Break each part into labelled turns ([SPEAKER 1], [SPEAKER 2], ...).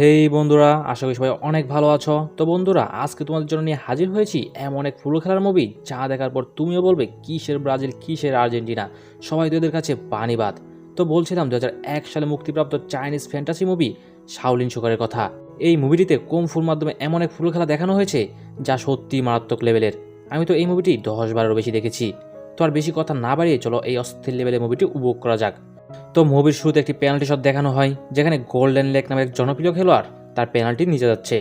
[SPEAKER 1] হেই বন্ধুরা, আশা করি সবাই অনেক ভালো আছো। তো বন্ধুরা, আজকে তোমাদের জন্য নিয়ে হাজির হয়েছি এমন এক ফুটবল খেলার মুভি যা দেখার পর তুমিও বলবে, কিসের ব্রাজিল, কিসের আর্জেন্টিনা? সবাই তো এদের কাছে পানিবাদ তো বলছিলাম দু হাজার এক সালে মুক্তিপ্রাপ্ত চাইনিজ ফ্যান্টাসি মুভি শাওলিন সুকারের কথা। এই মুভিটিতে কুমফুর মাধ্যমে এমন এক ফুটবল খেলা দেখানো হয়েছে, যা সত্যি মারাত্মক লেভেলের আমি তো এই মুভিটি দশ বারেরও বেশি দেখেছি। তো আর বেশি কথা না বাড়িয়ে চলো এই অস্থির লেভেলের মুভিটি উপভোগ করা যাক। তো মুভির শুরুতে একটি পেনাল্টি শট দেখানো হয়, যেখানে গোল্ডেন লেক নামের এক জনপ্রিয় খেলোয়াড় তার পেনাল্টি নিচে যাচ্ছে।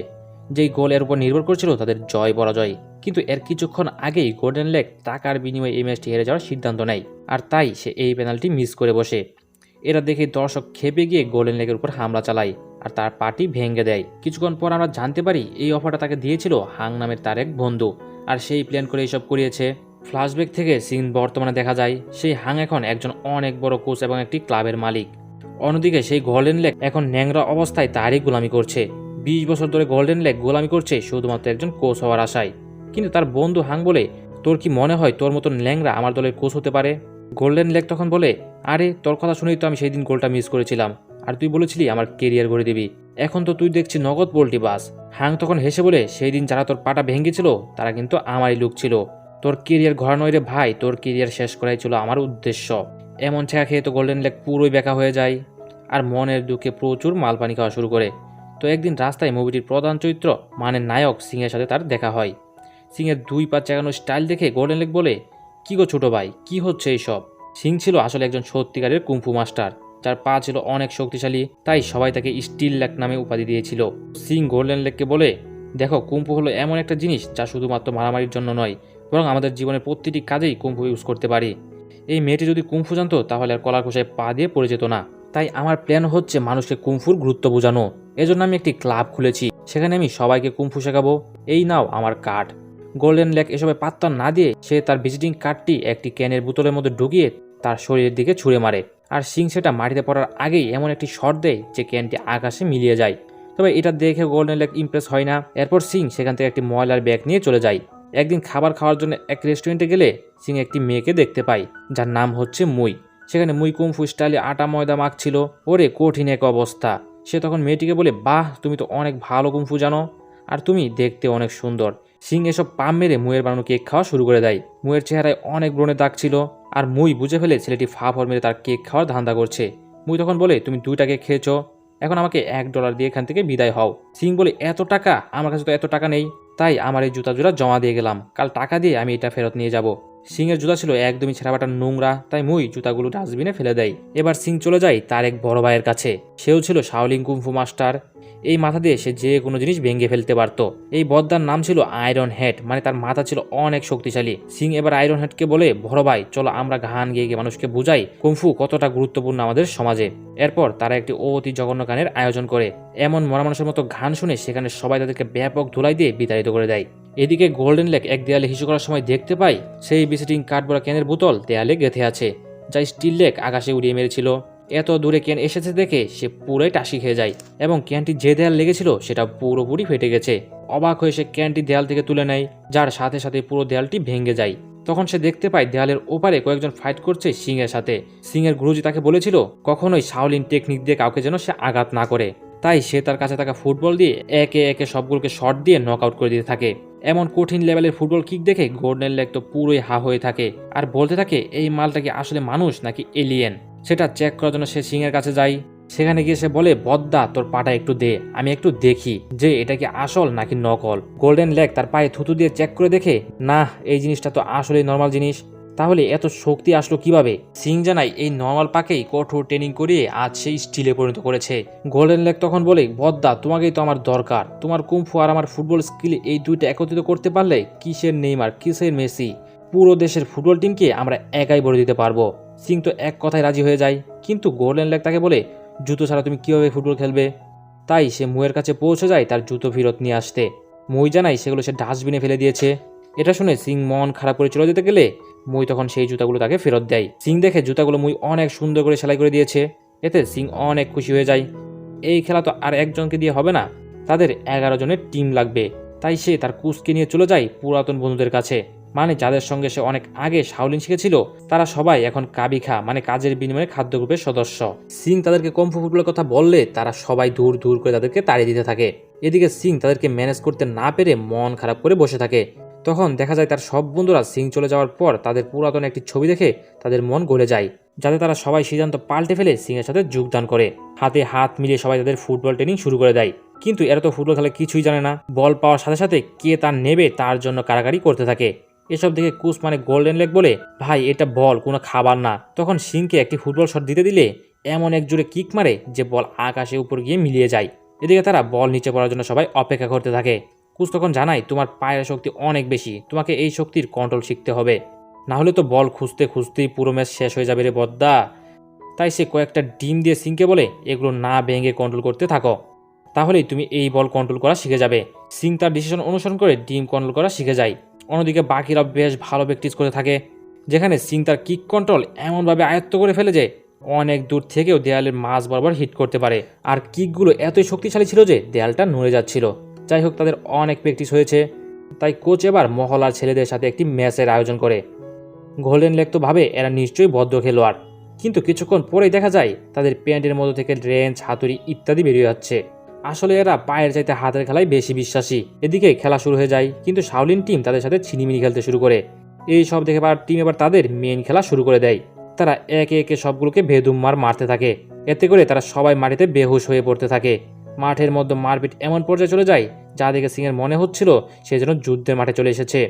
[SPEAKER 1] যেই গোল এর উপর নির্ভর করছিল তাদের জয় পরাজয়। কিন্তু এর কিছুক্ষণ আগেই গোল্ডেন লেক টাকার বিনিময়ে এই ম্যাচটি হেরে যাওয়ার সিদ্ধান্ত নেয়, আর তাই সে এই পেনাল্টি মিস করে বসে। এরা দেখে দর্শক খেপে গিয়ে গোল্ডেন লেকের উপর হামলা চালায়, আর তার পার্টি ভেঙে দেয়। কিছুক্ষণ পর আমরা জানতে পারি এই অফারটা তাকে দিয়েছিল হাং নামের তার এক বন্ধু, আর সেই প্ল্যান করে এইসব করিয়েছে। ফ্ল্যাশব্যাক থেকে সিন বর্তমানে দেখা যায়, সেই হাং এখন একজন অনেক বড় কোচ এবং একটি ক্লাবের মালিক। অন্যদিকে সেই গোল্ডেন লেক এখন ন্যাংরা অবস্থায় তারই গোলামি করছে। বিশ বছর ধরে গোল্ডেন লেক গোলামি করছে শুধুমাত্র একজন কোচ হওয়ার আশায়। কিন্তু তার বন্ধু হাং বলে, তোর কি মনে হয় তোর মতন ল্যাংরা আমার দলের কোচ হতে পারে? গোল্ডেন লেক তখন বলে, আরে, তোর কথা শুনেই তো আমি সেই দিন গোলটা মিস করেছিলাম। আর তুই বলেছিলি আমার কেরিয়ার গড়ে দিবি। এখন তো তুই দেখছি নগদ পোল্টি বাস। হাং তখন হেসে বলে, সেই দিন যারা তোর পাটা ভেঙেছিল, তারা কিন্তু আমারই লোক ছিল। তোর কেরিয়ার ঘরানোয় রে ভাই, তোর কেরিয়ার শেষ করাই ছিল আমার উদ্দেশ্য। এমন ছেঁকা খেয়ে তো গোল্ডেন লেক পুরোই বেকা হয়ে যায়। আর মনের দুঃখে প্রচুর মালপানি খাওয়া শুরু করে। তো একদিন রাস্তায় মুভিটির প্রধান চরিত্র মানে নায়ক সিংয়ের সাথে তার দেখা হয়। সিংয়ের দুই পা চাগানোর স্টাইল দেখে গোল্ডেন লেক বলে, কি গো ছোট ভাই, কি হচ্ছে এইসব? সিং ছিল আসলে একজন সত্যিকারের কুম্ফু মাস্টার যার পা ছিল অনেক শক্তিশালী, তাই সবাই তাকে স্টিল লেক নামে উপাধি দিয়েছিল। সিং গোল্ডেন লেককে বলে, দেখো কুম্ফু হলো এমন একটা জিনিস যা শুধুমাত্র মারামারির জন্য নয় বরং আমাদের জীবনের প্রতিটি কাজেই কুম্ফু ইউজ করতে পারি। এই মেয়েটি যদি কুম্ফু জানতো, তাহলে আর কলার খোসায় পা দিয়ে পড়ে যেত না। তাই আমার প্ল্যান হচ্ছে মানুষকে কুম্ফুর গুরুত্ব বোঝানো। এজন্য আমি একটি ক্লাব খুলেছি। সেখানে আমি সবাইকে কুম্ফু শেখাবো। এই নাও আমার কার্ড। গোল্ডেন লেক এসবে পাত্তা না দিয়ে সে তার ভিজিটিং কার্ডটি একটি ক্যানের বোতলের মধ্যে ঢুকিয়ে তার শরীরের দিকে ছুঁড়ে মারে। আর সিং সেটা মাটিতে পড়ার আগেই এমন একটি শট দেয় যে ক্যানটি আকাশে মিলিয়ে যায়। তবে এটা দেখে গোল্ডেন লেক ইমপ্রেস হয় না। এরপর সিং সেখান থেকে একটি ময়লার ব্যাগ নিয়ে চলে যায়। একদিন খাবার খাওয়ার জন্য এক রেস্টুরেন্টে গেলে সিং একটি মেয়েকে দেখতে পাই যার নাম হচ্ছে মুই। সেখানে মুই কুমফু স্টাইলে আটা ময়দা মাখছিল। ওরে, কঠিন এক অবস্থা। সে তখন মেয়েটিকে বলে, বাহ, তুমি তো অনেক ভালো কুমফু জানো আর তুমি দেখতে অনেক সুন্দর। সিং এসব পাম মেরে মুয়ের বানানো কেক খাওয়া শুরু করে দেয়। মুয়ের চেহারায় অনেক ব্রণের দাগ ছিল আর মুই বুঝে ফেলে ছেলেটি ফা ফর মেরে তার কেক খাওয়ার ধান্দা করছে। মুই তখন বলে, তুমি দুইটা কেক খেয়েছো, এখন আমাকে এক ডলার দিয়ে এখান থেকে বিদায় হও। সিং বলে, এত টাকা? আমার কাছে তো এত টাকা নেই। তাই আমার এই জুতা জোড়া জমা দিয়ে গেলাম। কাল টাকা দিয়ে আমি এটা ফেরত নিয়ে যাব। সিংয়ের জুতা ছিল একদমই ছেঁড়াবাটার নোংরা, তাই মুই জুতাগুলো ডাস্টবিনে ফেলে দেয় এবার সিং চলে যায় তার এক বড় ভাইয়ের কাছে। সেও ছিল শাওলিং কুম্ফু মাস্টার। এই মাথা দিয়ে সে যে কোনো জিনিস ভেঙে ফেলতে পারতো। এই বদ্দার নাম ছিল আয়রন হেড মানে তার মাথা ছিল অনেক শক্তিশালী। সিং এবার আয়রন হেডকে বলে, বড় ভাই, চলো আমরা ঘান গিয়ে গিয়ে মানুষকে বুঝাই কুমফু কতটা গুরুত্বপূর্ণ আমাদের সমাজে। এরপর তারা একটি অতি জঘন্য গানের আয়োজন করে। এমন মরা মানুষের মতো গান শুনে সেখানে সবাই তাদেরকে ব্যাপক ধুলাই দিয়ে বিতাড়িত করে দেয়। এদিকে গোল্ডেন লেক এক দেয়ালে হিসু করার সময় দেখতে পাই, সেই বিসিটিং বড়া ক্যানের বোতল দেয়ালে গেঁথে আছে, যা স্টিল লেক আকাশে উড়িয়ে মেরেছিল। এত দূরে ক্যান এসেছে দেখে সে পুরোই টাসি খেয়ে যায় এবং ক্যানটি যে দেয়াল লেগেছিল সেটা পুরোপুরি ফেটে গেছে। অবাক হয়ে সে ক্যানটি দেয়াল থেকে তুলে নেয়, যার সাথে সাথে পুরো দেয়ালটি ভেঙে যায়। তখন সে দেখতে পায় দেয়ালের ওপারে কয়েকজন ফাইট করছে সিংয়ের সাথে। সিংয়ের গুরুজি তাকে বলেছিল, কখনোই শাওলিন টেকনিক দিয়ে কাউকে যেন সে আঘাত না করে। তাই সে তার কাছে থাকা ফুটবল দিয়ে একে একে সবগুলোকে শট দিয়ে নক আউট করে দিতে থাকে। এমন কঠিন লেভেলের ফুটবল কিক দেখে গোল্ডেন লেগ তো পুরোই হা হয়ে থাকে। আর বলতে থাকে, এই মালটা কি আসলে মানুষ নাকি এলিয়েন সেটা চেক করার জন্য সে সিংয়ের কাছে যায় সেখানে গিয়ে সে বলে, বদ্দা, তোর পাটা একটু দে, আমি একটু দেখি যে এটা কি আসল নাকি নকল। গোল্ডেন লেগ তার পায়ে থুতু দিয়ে চেক করে দেখে, না, এই জিনিসটা তো আসলেই নর্মাল জিনিস। তাহলে এত শক্তি আসলো কীভাবে? সিং জানাই এই নর্মাল পাকেই কঠোর ট্রেনিং করিয়ে আজ সেই স্টিলে পরিণত করেছে। গোল্ডেন লেগ তখন বলে, বদ্দা, তোমাকেই তো আমার দরকার। তোমার কুম্ফু আর আমার ফুটবল স্কিল এই দুইটা একত্রিত করতে পারলে কিসের নেইমার, কিসের মেসি? পুরো দেশের ফুটবল টিমকে আমরা একাই বলে দিতে পারব। সিং তো এক কথায় রাজি হয়ে যায়, কিন্তু গোল্ডেন লেগ তাকে বলে, জুতো ছাড়া তুমি কীভাবে ফুটবল খেলবে? তাই সে মুয়ের কাছে পৌঁছে যায় তার জুতো ফেরত নিয়ে আসতে। মই জানাই সেগুলো সে ডাস্টবিনে ফেলে দিয়েছে। এটা শুনে সিং মন খারাপ করে চলে যেতে গেলে মুই তখন সেই জুতাগুলো তাকে ফেরত দেয় সিং দেখে জুতাগুলো মুই অনেক সুন্দর করে সেলাই করে দিয়েছে, এতে সিং অনেক খুশি হয়ে যায়। এই খেলা তো আর একজনকে দিয়ে হবে না, তাদের এগারো জনের টিম লাগবে। তাই সে তার কুচকে নিয়ে চলে যায় পুরাতন বন্ধুদের কাছে। মানে যাদের সঙ্গে সে অনেক আগে শাওলিন শিখেছিল, তারা সবাই এখন কাবিখা মানে কাজের বিনিময়ে খাদ্য গ্রুপের সদস্য। সিং তাদেরকে কম্ফু ফুটবলের কথা বললে তারা সবাই দূর দূর করে তাদেরকে তাড়িয়ে দিতে থাকে। এদিকে সিং তাদেরকে ম্যানেজ করতে না পেরে মন খারাপ করে বসে থাকে। তখন দেখা যায় তার সব বন্ধুরা সিং চলে যাওয়ার পর তাদের পুরাতন একটি ছবি দেখে তাদের মন গলে যায়, যাতে তারা সবাই সিদ্ধান্ত পাল্টে ফেলে সিংয়ের সাথে যোগদান করে। হাতে হাত মিলিয়ে সবাই তাদের ফুটবল ট্রেনিং শুরু করে দেয়। কিন্তু এরা তো ফুটবল খেলা কিছুই জানে না। বল পাওয়ার সাথে সাথে কে তার নেবে তার জন্য কারাকারি করতে থাকে। এসব দেখে কুস মানে গোল্ডেন লেগ বলে, ভাই, এটা বল, কোনো খাবার না। তখন সিংকে একটি ফুটবল শট দিতে দিলে এমন এক জোরে কিক মারে যে বল আকাশে উপর গিয়ে মিলিয়ে যায়। এদিকে তারা বল নিচে পড়ার জন্য সবাই অপেক্ষা করতে থাকে। কুস তখন জানায়, তোমার পায়ের শক্তি অনেক বেশি, তোমাকে এই শক্তির কন্ট্রোল শিখতে হবে। না হলে তো বল খুঁজতে খুঁজতেই পুরো ম্যাচ শেষ হয়ে যাবে রে বদ্দা। তাই সে কয়েকটা ডিম দিয়ে সিংকে বলে, এগুলো না ভেঙে কন্ট্রোল করতে থাকো। তাহলেই তুমি এই বল কন্ট্রোল করা শিখে যাবে। সিং তার ডিসিশন অনুসরণ করে ডিম কন্ট্রোল করা শিখে যায়। অন্যদিকে বাকিরা বেশ ভালো প্র্যাকটিস করে থাকে, যেখানে সিং তার কিক কন্ট্রোল এমনভাবে আয়ত্ত করে ফেলে যে অনেক দূর থেকেও দেয়ালের মাঝ বরাবর হিট করতে পারে। আর কিকগুলো এতই শক্তিশালী ছিল যে দেয়ালটা নড়ে যাচ্ছিল। যাই হোক, তাদের অনেক প্র্যাকটিস হয়েছে। তাই কোচ এবার মহলার ছেলেদের সাথে একটি ম্যাচের আয়োজন করে। গোল্ডেন লেগ তো ভাবে এরা নিশ্চয়ই বদ্ধ খেলোয়াড়। কিন্তু কিছুক্ষণ পরেই দেখা যায় তাদের প্যান্টের মধ্যে থেকে রেঞ্জ হাতুড়ি ইত্যাদি বেরিয়ে যাচ্ছে। আসলে এরা পায়ের চাইতে হাতের খেলায় বেশি বিশ্বাসী। এদিকে খেলা শুরু হয়ে যায়, কিন্তু শাওলিন টিম তাদের সাথে ছিনিমিনি খেলতে শুরু করে। এই সব দেখে এবার টিম এবার তাদের মেন খেলা শুরু করে দেয়। তারা একে একে সবগুলোকে বেদুম মার মারতে থাকে। এতে করে তারা সবাই মাটিতে বেহুশ হয়ে পড়তে থাকে। মাঠের মধ্যে মারপিট এমন পর্যায়ে চলে যায়, যা দেখে সিংয়ের মনে হচ্ছিল সে যেন যুদ্ধের মাঠে চলে এসেছে।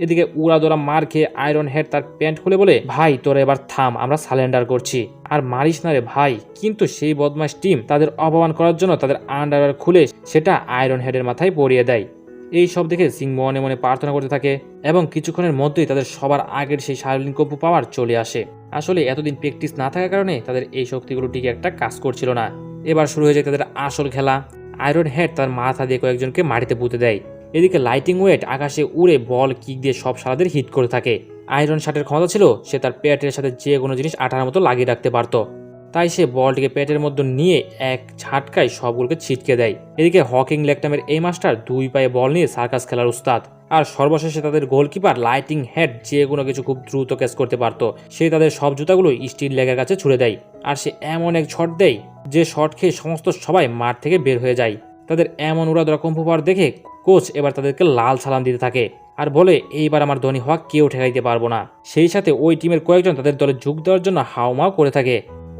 [SPEAKER 1] এদিকে উড়াদোড়া মার খেয়ে আয়রন হেড তার প্যান্ট খুলে বলে, ভাই, তোরা এবার থাম, আমরা সালেন্ডার করছি। আর মারিস না রে ভাই, কিন্তু সেই বদমাস টিম তাদের অপমান করার জন্য তাদের আন্ডারওয়্যার খুলে সেটা আয়রন হেডের মাথায় পরিয়ে দেয়। এই সব দেখে সিং মনে মনে প্রার্থনা করতে থাকে এবং কিছুক্ষণের মধ্যেই তাদের সবার আগের সেই শারীরিক কম্পু পাওয়ার চলে আসে। আসলে এতদিন প্র্যাকটিস না থাকার কারণে তাদের এই শক্তিগুলো ঠিক একটা কাজ করছিল না। এবার শুরু হয়ে যায় তাদের আসল খেলা। আয়রন হেড তার মাথা দিয়ে কয়েকজনকে মাটিতে পুঁতে দেয়। এদিকে লাইটিং ওয়েট আকাশে উড়ে বল কিক দিয়ে সব সারাদের হিট করে থাকে। আয়রন শার্টের ক্ষমতা ছিল, সে তার পেটের সাথে যে কোনো জিনিস আঠার মতো লাগিয়ে রাখতে পারত। তাই সে বলটিকে পেটের মধ্যে নিয়ে এক ঝাটকায় সবগুলোকে ছিটকে দেয়। এদিকে হকিং লেকটামের এই মাস্টার দুই পায়ে বল নিয়ে সার্কাস খেলার উস্তাদ। আর সর্বশেষে তাদের গোলকিপার লাইটিং হেড যে কোনো কিছু খুব দ্রুত ক্যাচ করতে পারত। সে তাদের সব জুতাগুলো স্টিল লেগের কাছে ছুড়ে দেয়। আর সে এমন এক শট দেয়, যে শট খেয়ে সমস্ত সবাই মাঠ থেকে বের হয়ে যায়। তাদের এমন উড়াদরা কম্পু পাওয়ার দেখে কোচ এবার তাদেরকে লাল সালাম দিতে থাকে আর বলে, এইবার আমার ধনী হওয়া কেউ ঠেকাইতে পারব না। সেই সাথে ওই টিমের কয়েকজন তাদের দলে যোগ দেওয়ার জন্য হাওমাও করে থাকে।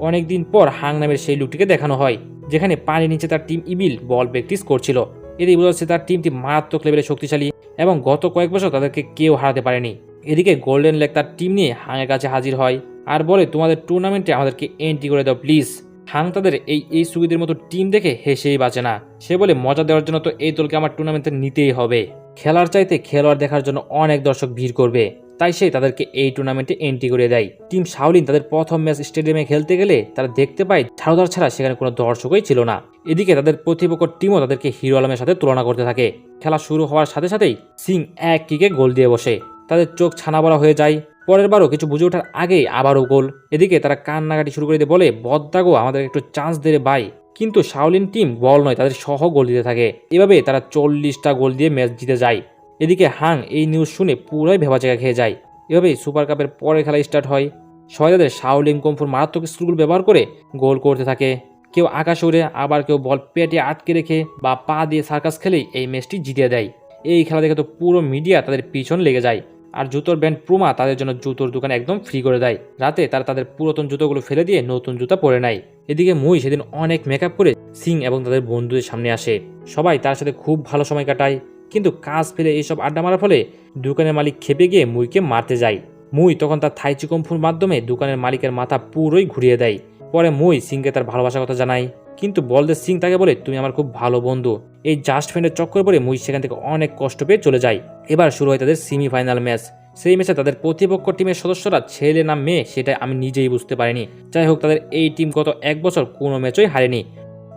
[SPEAKER 1] অনেকদিন পর হাং নামের সেই লুকটিকে দেখানো হয়, যেখানে পানির নিচে তার টিম ইবিল বল প্র্যাকটিস করছিল। এদিকে বোঝা যাচ্ছে তার টিমটি মারাত্মক লেভেলে শক্তিশালী এবং গত কয়েক বছর তাদেরকে কেউ হারাতে পারেনি। এদিকে গোল্ডেন লেক তার টিম নিয়ে হাঙের কাছে হাজির হয় আর বলে, তোমাদের টুর্নামেন্টে আমাদেরকে এন্ট্রি করে দাও প্লিজ হাং তাদের এই এই সুবিধের মতো টিম দেখে হেসেই বাঁচে না। সে বলে, মজা দেওয়ার জন্য তো এই দলকে আমার টুর্নামেন্টে নিতেই হবে। খেলার চাইতে খেলোয়াড় দেখার জন্য অনেক দর্শক ভিড় করবে। তাই সে তাদেরকে এই টুর্নামেন্টে এন্ট্রি করে দেয়। টিম শাওলিন তাদের প্রথম ম্যাচ স্টেডিয়ামে খেলতে গেলে তারা দেখতে পায় ঝাড়ুদার ছাড়া সেখানে কোনো দর্শকই ছিল না। এদিকে তাদের প্রতিপক্ষ টিমও তাদেরকে হিরো আলমের সাথে তুলনা করতে থাকে। খেলা শুরু হওয়ার সাথে সাথেই সিং এক কিকে গোল দিয়ে বসে। তাদের চোখ ছানা বড়া হয়ে যায়। পরের বারও কিছু বুঝে ওঠার আগেই আবারও গোল। এদিকে তারা কান্নাকাটি শুরু করে দিয়ে বলে, বদ্দাগো, আমাদের একটু চান্স দেবে বাই কিন্তু শাওলিন টিম বল নয়, তাদের সহ গোল দিতে থাকে। এভাবে তারা চল্লিশটা গোল দিয়ে ম্যাচ জিতে যায়। এদিকে হাং এই নিউজ শুনে পুরোই ভেবা জায়গা খেয়ে যায়। এভাবেই সুপার কাপের পরের খেলা স্টার্ট হয়। সবাই তাদের শাওলিং কম্ফুর মারাত্মক স্কুলগুলো ব্যবহার করে গোল করতে থাকে। কেউ আকাশে উড়ে, আবার কেউ বল পেটে আটকে রেখে বা পা দিয়ে সার্কাস খেলেই এই ম্যাচটি জিতিয়ে দেয়। এই খেলা দেখে তো পুরো মিডিয়া তাদের পিছন লেগে যায়। আর জুতোর ব্র্যান্ড প্রুমা তাদের জন্য জুতোর দোকান একদম ফ্রি করে দেয়। রাতে তারা তাদের পুরাতন জুতোগুলো ফেলে দিয়ে নতুন জুতা পরে নেয়। এদিকে মুই সেদিন অনেক মেকআপ করে সিং এবং তাদের বন্ধুদের সামনে আসে। সবাই তার সাথে খুব ভালো সময় কাটায়। কিন্তু কাজ ফেলে এইসব আড্ডা মারার ফলে দোকানের মালিক খেপে গিয়ে মুইকে মারতে যায়। মুই তখন তার থাইচি কম্ফুর মাধ্যমে দোকানের মালিকের মাথা পুরোই ঘুরিয়ে দেয়। পরে মুই সিংকে তার ভালোবাসার কথা জানাই। কিন্তু বলদেব সিং তাকে বলে, তুমি আমার খুব ভালো বন্ধু। এই জাস্ট ফ্রেন্ডের চক্কর পরে মুই সেখান থেকে অনেক কষ্ট পেয়ে চলে যায় এবার শুরু হয় তাদের সেমিফাইনাল ম্যাচ সেই ম্যাচে তাদের প্রতিপক্ষ টিমের সদস্যরা ছেলে না মেয়ে, সেটা আমি নিজেই বুঝতে পারিনি। যাই হোক, তাদের এই টিম গত এক বছর কোনো ম্যাচই হারেনি।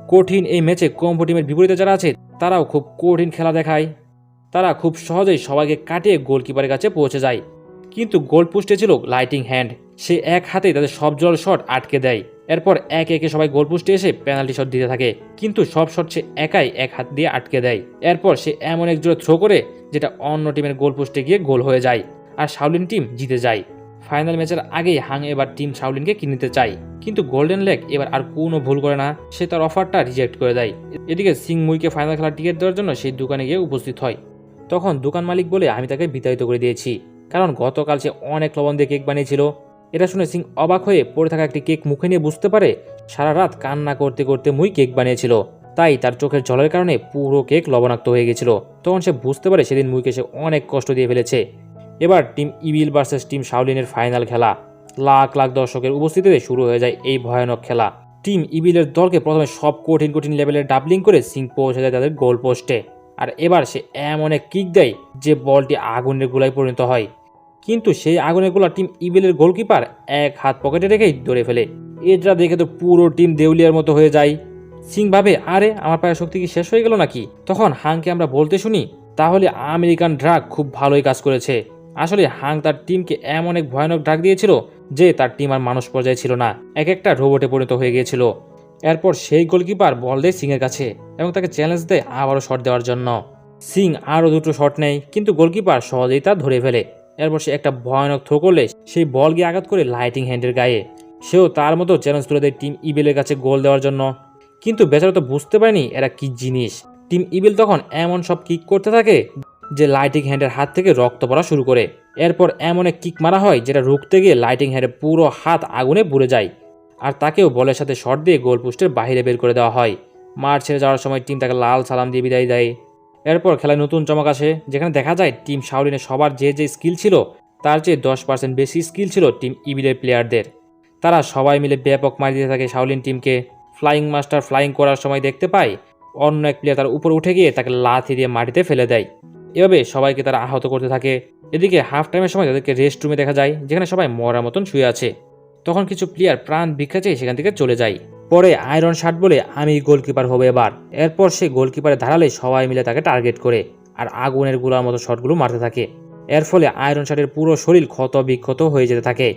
[SPEAKER 1] কঠিন এই ম্যাচে কম্পো টিমের বিপরীতে যারা আছে, তারাও খুব কঠিন খেলা দেখায়। তারা খুব সহজেই সবাইকে কাটিয়ে গোলকিপারের কাছে পৌঁছে যায়। কিন্তু গোল পোস্টে ছিল লাইটিং হ্যান্ড সে এক হাতেই তাদের সব জল শট আটকে দেয়। এরপর এক একে সবাই গোল পোস্টে এসে পেনাল্টি শট দিতে থাকে। কিন্তু সব শট সে একাই এক হাত দিয়ে আটকে দেয়। এরপর সে এমন এক জোরে থ্রো করে, যেটা অন্য টিমের গোল পোস্টে গিয়ে গোল হয়ে যায় আর শাওলিন টিম জিতে যায়। ফাইনাল ম্যাচের আগেই হাং এবার টিম শাওলিনকে কিনতে চায়। কিন্তু গোল্ডেন লেগ এবার আর কোনো ভুল করে না। সে তার অফারটা রিজেক্ট করে দেয়। এদিকে সিং মুইকে ফাইনাল খেলার টিকিট দেওয়ার জন্য সেই দোকানে গিয়ে উপস্থিত হয়। তখন দোকান মালিক বলে, আমি তাকে বিতাড়িত করে দিয়েছি। কারণ গতকাল সে অনেক লবণ দিয়ে কেক বানিয়েছিল। এটা শুনে সিং অবাক হয়ে পড়ে থাকা একটি কেক মুখে নিয়ে বুঝতে পারে সারা রাত কান্না করতে করতে মুই কেক বানিয়েছিল। তাই তার চোখের জলের কারণে পুরো কেক লবণাক্ত হয়ে গেছিল। তখন সে বুঝতে পারে সেদিন মুইকে সে অনেক কষ্ট দিয়ে ফেলেছে। এবার টিম ইবিল ভার্সেস টিম শাওলিনের ফাইনাল খেলা। লাখ লাখ দর্শকের উপস্থিতিতে শুরু হয়ে যায় এই ভয়ানক খেলা। টিম ইবিলের দলকে প্রথমে সব কঠিন কঠিন লেভেলের ডাবলিং করে সিং পৌঁছে যায় তাদের গোল পোস্টে আর এবার সে এমন এক কিক দেয় যে বলটি আগুনের গোলায় পরিণত হয়। কিন্তু সেই আগুনের গোলা টিম ইবেলের গোলকিপার এক হাত পকেটে রেখেই ধরে ফেলে। এটা দেখে তো পুরো টিম দেউলিয়ার মতো হয়ে যায়। সিং ভাবে আরে, আমার পায়ের শক্তি কি শেষ হয়ে গেল নাকি? তখন হাংকে আমরা বলতে শুনি, তাহলে আমেরিকান ড্রাগ খুব ভালোই কাজ করেছে। আসলে হাং তার টিমকে এমন এক ভয়ানক ড্রাগ দিয়েছিল যে তার টিম আর মানুষ পর্যায়ে ছিল না, এক একটা রোবটে পরিণত হয়ে গিয়েছিল। এরপর সেই গোলকিপার বল দেয় সিংয়ের কাছে এবং তাকে চ্যালেঞ্জ দেয় আবারও শট দেওয়ার জন্য। সিং আরও দুটো শট নেয়, কিন্তু গোলকিপার সহজেই তা ধরে ফেলে। এরপর সে একটা ভয়ানক থ্রো করলে সেই বল গিয়ে আঘাত করে লাইটিং হ্যান্ডের গায়ে। সেও তার মতো চ্যালেঞ্জ তুলে দেয় টিম ইবেলের কাছে গোল দেওয়ার জন্য। কিন্তু বেচারা তো বুঝতে পারেনি এরা কি জিনিস। টিম ইবেল তখন এমন সব কিক করতে থাকে যে লাইটিং হ্যান্ডের হাত থেকে রক্ত পড়া শুরু করে। এরপর এমন এক কিক মারা হয় যেটা রুখতে গিয়ে লাইটিং হ্যান্ডের পুরো হাত আগুনে পুড়ে যায়। আর তাকেও বলের সাথে শট দিয়ে গোল পোস্টের বাইরে বের করে দেওয়া হয়। মাঠ ছেড়ে যাওয়ার সময় টিম তাকে লাল সালাম দিয়ে বিদায় দেয়। এরপর খেলায় নতুন চমক আসে, যেখানে দেখা যায় টিম শাওলিনের সবার যে যে স্কিল ছিল, তার চেয়ে দশ পার্সেন্ট বেশি স্কিল ছিল টিম ইবিলের প্লেয়ারদের। তারা সবাই মিলে ব্যাপক মারি দিতে থাকে শাওলিন টিমকে। ফ্লাইং মাস্টার ফ্লাইং করার সময় দেখতে পায়, অন্য এক প্লেয়ার তার উপর উঠে গিয়ে তাকে লাথি দিয়ে মাটিতে ফেলে দেয়। এভাবে সবাইকে তারা আহত করতে থাকে। এদিকে হাফ টাইমের সময় তাদেরকে রেস্ট রুমে দেখা যায়, যেখানে সবাই মরার মতন শুয়ে আছে। তখন কিছু প্লেয়ার প্রাণ ভিক্ষা চেয়ে সেখান থেকে চলে যায়। পরে আয়রন শার্ট বলে আমি গোলকিপার হব এবার। এরপর সে গোলকিপারে ধারালে সবাই মিলে তাকে টার্গেট করে আর আগুনেরগুলার মতো শটগুলো মারতে থাকে। এর ফলে আয়রন শার্টের পুরো শরীর ক্ষত বিক্ষত হয়ে যেতে থাকে।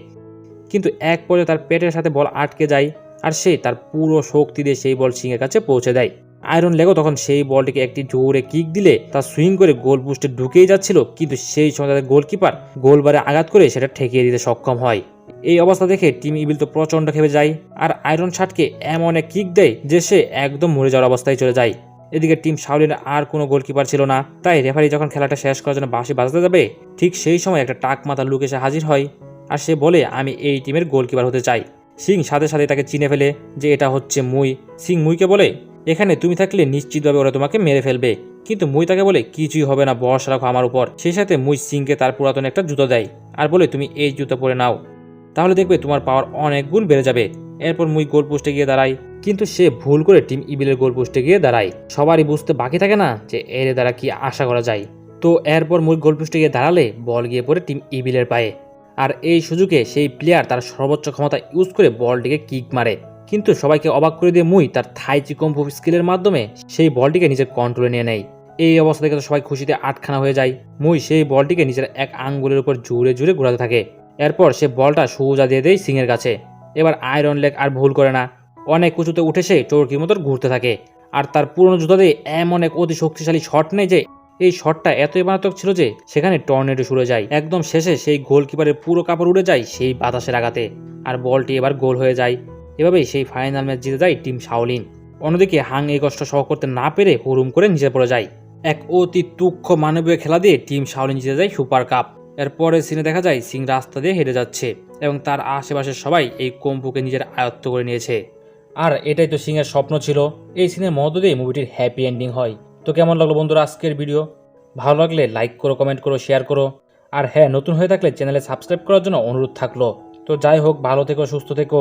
[SPEAKER 1] কিন্তু এক পর্যায়ে তার পেটের সাথে বল আটকে যায় আর সে তার পুরো শক্তি দিয়ে সেই বল সিংয়ের কাছে পৌঁছে দেয়। আয়রন লেগো তখন সেই বলটিকে একটি জোরে কিক দিলে তা সুইং করে গোল পোস্টে ঢুকেই যাচ্ছিল, কিন্তু সেই সময় তাদের গোলকিপার গোলবারে আঘাত করে সেটা ঠেকিয়ে দিতে সক্ষম হয়। এই অবস্থা দেখে টিম ইবিল তো প্রচণ্ড খেপে যায়, আর আয়রন শার্টকে এমন এক কিক দেয় যে সে একদম মরে যাওয়ার অবস্থায় চলে যায়। এদিকে টিম শাওলিনের আর কোনো গোলকিপার ছিল না, তাই রেফারি যখন খেলাটা শেষ করার জন্য বাঁশি বাজাতে যাবে, ঠিক সেই সময় একটা টাক মাথার লুক এসে হাজির হয়, আর সে বলে, আমি এই টিমের গোলকিপার হতে চাই। সিং সাথে সাথে তাকে চিনে ফেলে যে এটা হচ্ছে মুই। সিং মুইকে বলে এখানে তুমি থাকলে নিশ্চিতভাবে ওরা তোমাকে মেরে ফেলবে। কিন্তু মুই তাকে বলে কিছুই হবে না বর্ষা রাখো আমার উপর। সেই সাথে মুই সিংকে তার পুরাতন একটা জুতো দেয় আর বলে, তুমি এই জুতো পরে নাও। তাহলে দেখবে তোমার পাওয়ার অনেক গুণ বেড়ে যাবে। এরপর মুই গোল পোস্টে গিয়ে দাঁড়াই। কিন্তু সে ভুল করে টিম ইবিলের গোল পোস্টে গিয়ে দাঁড়ায়। সবারই বুঝতে বাকি থাকে না যে এর দ্বারা কি আশা করা যায়। তো এরপর মুই গোল পোস্টে গিয়ে দাঁড়ালে বল গিয়ে পড়ে টিম ইবিলের পায়ে। আর এই সুযোগে সেই প্লেয়ার তার সর্বোচ্চ ক্ষমতা ইউজ করে বলটিকে কিক মারে। কিন্তু সবাইকে অবাক করে দিয়ে মুই তার থাই চিকম্পু স্কিলের মাধ্যমে সেই বলটিকে নিজের কন্ট্রোলে নিয়ে নেয় এই অবস্থা দেখে তো সবাই খুশিতে আটখানা হয়ে যায়। মুই সেই বলটিকে নিজের এক আঙ্গুলের উপর জুড়ে জুড়ে ঘোরাতে থাকে। এরপর সে বলটা সোজা দিয়ে দেয় সিংয়ের কাছে। এবার আয়রন লেগ আর ভুল করে না। অনেক উঁচুতে উঠে সে চোরকির মতো ঘুরতে থাকে। আর তার পুরনো জুতা দিয়ে এমন এক অতি শক্তিশালী শট নেই যে, এই শটটা এতই মারাত্মক ছিল যে, সেখানে টর্নেডো শুরু যায়। একদম শেষে সেই গোলকিপারের পুরো কাপড় উড়ে যায় সেই বাতাসের আঘাতে। আর বলটি এবার গোল হয়ে যায়। এভাবেই সেই ফাইনাল ম্যাচ জিতে যায় টিম শাওলিন অন্যদিকে হাং এই কষ্ট সহ করতে না পেরে হুরুম করে নিচে পড়ে যায়। এক অতি তুক্ষ মানবীয় খেলা দিয়ে টিম শাওলিন জিতে যায় সুপার কাপ এরপরে সিনে দেখা যায় সিং রাস্তা দিয়ে হেঁটে যাচ্ছে এবং তার আশেপাশের সবাই এই কম্পুকে নিজের আয়ত্ত করে নিয়েছে। আর এটাই তো সিংয়ের স্বপ্ন ছিল। এই সিনের মধ্য দিয়ে মুভিটির হ্যাপি এন্ডিং হয়। তো কেমন লাগল বন্ধুরা আজকের ভিডিও ভালো লাগলে লাইক করো কমেন্ট করো শেয়ার করো। আর হ্যাঁ নতুন হয়ে থাকলে চ্যানেলে সাবস্ক্রাইব করার জন্য অনুরোধ থাকল। তো যাই হোক, ভালো থেকো, সুস্থ থেকো।